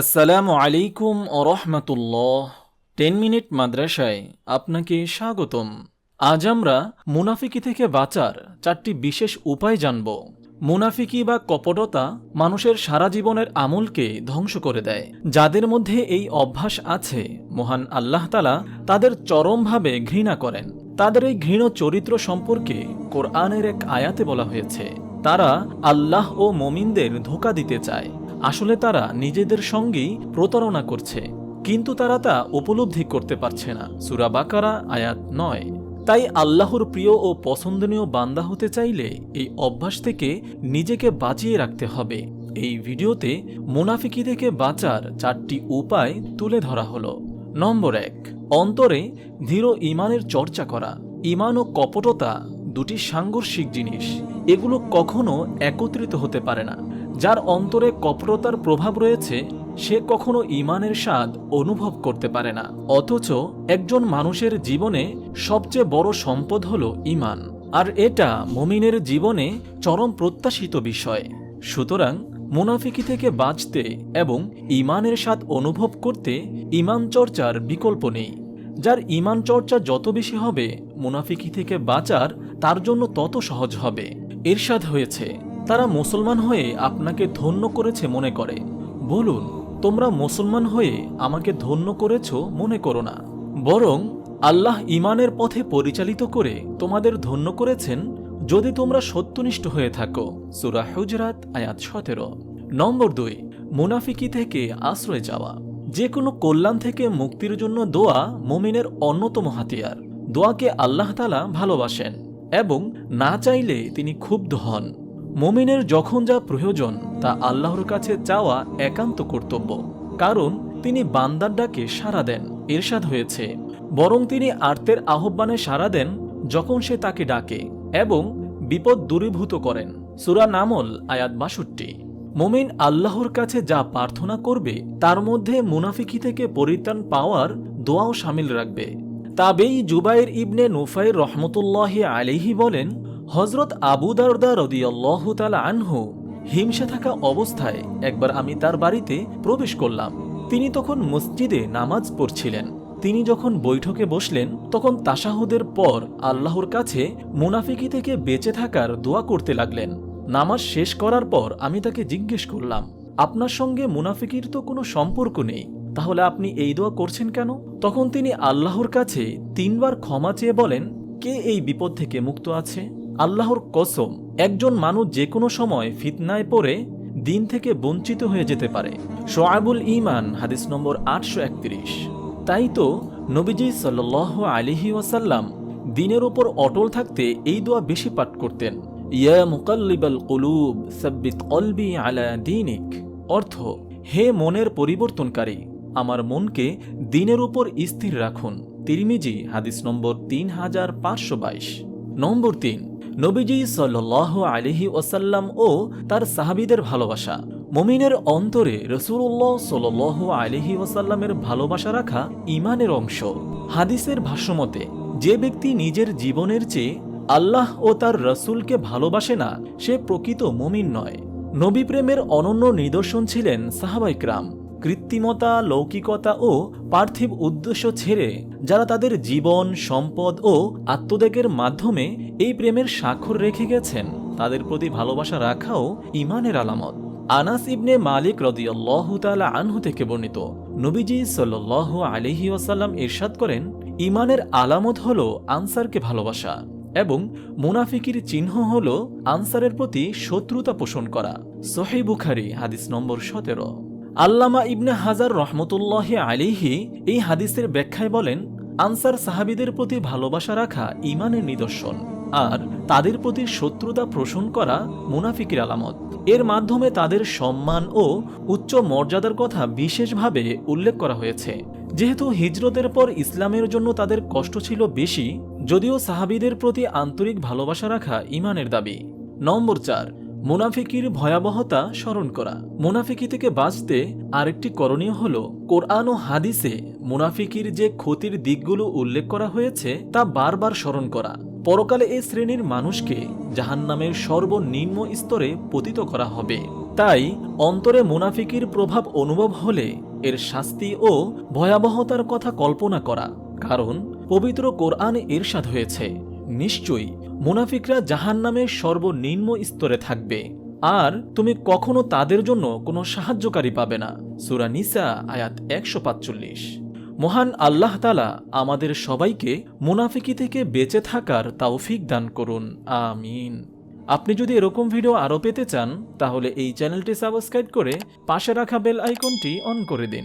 আসসালামু আলাইকুম ও রহমতুল্লাহ। Ten minute মাদ্রাসায় আপনাকে স্বাগতম। আজ আমরা মুনাফিকি থেকে বাঁচার চারটি বিশেষ উপায় জানব। মুনাফিকি বা কপটতা মানুষের সারা জীবনের আমলকে ধ্বংস করে দেয়। যাদের মধ্যে এই অভ্যাস আছে, মহান আল্লাহ তালা তাদের চরমভাবে ঘৃণা করেন। তাদের এই ঘৃণ চরিত্র সম্পর্কে কোরআনের এক আয়াতে বলা হয়েছে, তারা আল্লাহ ও মমিনদের ধোকা দিতে চায়। আসলে তারা নিজেদের সঙ্গেই প্রতারণা করছে, কিন্তু তারা তা উপলব্ধি করতে পারছে না। সুরা বাকারা, আয়াত নয়। তাই আল্লাহর প্রিয় ও পছন্দনীয় বান্দা হতে চাইলে এই অভ্যাস থেকে নিজেকে বাঁচিয়ে রাখতে হবে। এই ভিডিওতে মুনাফিকি থেকে বাঁচার চারটি উপায় তুলে ধরা হলো। নম্বর এক, অন্তরে ধীর ইমানের চর্চা করা। ইমান ও কপটতা দুটি সাংঘর্ষিক জিনিস। এগুলো কখনো একত্রিত হতে পারে না। যার অন্তরে কপটতার প্রভাব রয়েছে, সে কখনো ইমানের স্বাদ অনুভব করতে পারে না। অথচ একজন মানুষের জীবনে সবচেয়ে বড় সম্পদ হল ইমান আর এটা মমিনের জীবনে চরম প্রত্যাশিত বিষয়। সুতরাং মুনাফিকি থেকে বাঁচতে এবং ইমানের স্বাদ অনুভব করতে ইমান চর্চার বিকল্প নেই। যার ইমান চর্চা যত বেশি হবে, মুনাফিকি থেকে বাঁচার তার জন্য তত সহজ হবে। এরশাদ হয়েছে তারা মুসলমান হয়ে আপনাকে ধন্য করেছে মনে করে। বলুন, তোমরা মুসলমান হয়ে আমাকে ধন্য করেছ মনে করো না। বরং আল্লাহ ইমানের পথে পরিচালিত করে তোমাদের ধন্য করেছেন যদি তোমরা সত্যনিষ্ঠ হয়ে থাকো। সুরা হুজরাত, আয়াত সতেরো। নম্বর দুই, মুনাফিকি থেকে আশ্রয় যাওয়া যে কোনো কল্যাণ থেকে মুক্তির জন্য দোয়া মুমিনের অন্যতম হাতিয়ার। দোয়াকে আল্লাহ তালা ভালোবাসেন এবং না চাইলে তিনি ক্ষুব্ধ হন। মুমিনের যখন যা প্রয়োজন, তা আল্লাহর কাছে চাওয়া একান্ত কর্তব্য। কারণ তিনি বান্দার ডাকে সাড়া দেন এরশাদ হয়েছে। বরং তিনি আর্তের আহ্বানে সাড়া দেন যখন সে তাকে ডাকে এবং বিপদ দূরীভূত করেন। সুরা নামল, আয়াত বাষট্টি। মুমিন আল্লাহর কাছে যা প্রার্থনা করবে, তার মধ্যে মুনাফিকি থেকে পরিত্রাণ পাওয়ার দোয়াও সামিল রাখবে। তাবেই জুবাইর ইবনে নুফাইর রহমতুল্লাহ আলিহি বলেন হজরত আবু দারদা রদিয়াল্লাহ তালা আনহু হিংসা থাকা অবস্থায় একবার আমি তার বাড়িতে প্রবেশ করলাম। তিনি তখন মসজিদে নামাজ পড়ছিলেন। তিনি যখন বৈঠকে বসলেন, তখন তাসাহুদের পর আল্লাহর কাছে মুনাফিকি থেকে বেঁচে থাকার দোয়া করতে লাগলেন। নামাজ শেষ করার পর আমি তাকে জিজ্ঞেস করলাম, আপনার সঙ্গে মুনাফিকির তো কোনো সম্পর্ক নেই, তাহলে আপনি এই দোয়া করছেন কেন? তখন তিনি আল্লাহর কাছে তিনবার ক্ষমা চেয়ে বলেন, কে এই বিপদ থেকে মুক্ত আছে? আল্লাহর কসম, একজন মানুষ যে কোনো সময় ফিতনায় পড়ে দিন থেকে বঞ্চিত হয়ে যেতে পারে। সোয়াবুল ইমান হাদিস নম্বর আটশো একত্রিশ। তাই তো নবীজি সাল্ল আলিহি ওয়াসাল্লাম দিনের ওপর অটল থাকতে এই দোয়া বেশি পাঠ করতেন। ইয়া মুকাল্লিবাল কুলুব, সাব্বিত কলবি আলা দিনিক। অর্থ, হে মনের পরিবর্তনকারী, আমার মনকে দিনের উপর স্থির রাখুন। তিরমিজি, হাদিস নম্বর তিন হাজার পাঁচশো বাইশ। নম্বর তিন নবীজি সাল্ল আলিহি ওসাল্লাম ও তার সাহাবিদের ভালোবাসা। মমিনের অন্তরে রসুল্লাহ সাল আলিহি ওসাল্লামের ভালোবাসা রাখা ইমানের অংশ। হাদিসের ভাষ্যমতে, যে ব্যক্তি নিজের জীবনের চেয়ে আল্লাহ ও তার রসুলকে ভালোবাসে না, সে প্রকৃত মমিন নয়। নবী প্রেমের অনন্য নিদর্শন ছিলেন সাহাবাইকরাম। কৃত্রিমতা, লৌকিকতা ও পার্থিব উদ্দেশ্য ছেড়ে যারা তাদের জীবন, সম্পদ ও আত্মত্যাগের মাধ্যমে এই প্রেমের স্বাক্ষর রেখে গেছেন, তাদের প্রতি ভালোবাসা রাখাও ইমানের আলামত। আনাস ইবনে মালিক রদিয়াল্লাহ তালা আনহু থেকে বর্ণিত, নবীজি সাল্ল আলিহি ওয়াসাল্লাম ইরশাদ করেন ইমানের আলামত হল আনসারকে ভালোবাসা এবং মুনাফিকির চিহ্ন হল আনসারের প্রতি শত্রুতা পোষণ করা। সোহে বুখারি, হাদিস নম্বর সতেরো। আল্লামা ইবনে হাজার রহমতুল্লাহ আলিহি এই হাদিসের ব্যাখ্যায় বলেন, আনসার সাহাবিদের প্রতি ভালোবাসা রাখা ইমানের নিদর্শন, আর তাদের প্রতি শত্রুতা পোষণ করা মুনাফিকির আলামত। এর মাধ্যমে তাদের সম্মান ও উচ্চ মর্যাদার কথা বিশেষভাবে উল্লেখ করা হয়েছে। যেহেতু হিজরতের পর ইসলামের জন্য তাদের কষ্ট ছিল বেশি, যদিও সাহাবিদের প্রতি আন্তরিক ভালোবাসা রাখা ইমানের দাবি। নম্বর চার মুনাফিকির ভয়াবহতা স্মরণ করা। মুনাফিকি থেকে বাঁচতে আরেকটি করণীয় হল, কোরআন ও হাদিসে মুনাফিকির যে ক্ষতির দিকগুলো উল্লেখ করা হয়েছে, তা বারবার স্মরণ করা। পরকালে এই শ্রেণির মানুষকে জাহান্নামের সর্বনিম্ন স্তরে পতিত করা হবে। তাই অন্তরে মুনাফিকির প্রভাব অনুভব হলে এর শাস্তি ও ভয়াবহতার কথা কল্পনা করা। কারণ, পবিত্র কোরআনে এরশাদ হয়েছে। নিশ্চয়ই মুনাফিকরা জাহান জাহান্নামের সর্বনিম্ন স্তরে থাকবে। আর তুমি কখনো তাদের জন্য কোনো সাহায্যকারী পাবে না। সুরা নিসা, আয়াত একশো পাঁচচল্লিশ। মহান আল্লাহ তালা আমাদের সবাইকে মুনাফিকি থেকে বেঁচে থাকার তৌফিক দান করুন। আমিন। আপনি যদি এরকম ভিডিও আরও পেতে চান, তাহলে এই চ্যানেলটি সাবস্ক্রাইব করে পাশে রাখা বেল আইকনটি অন করে দিন।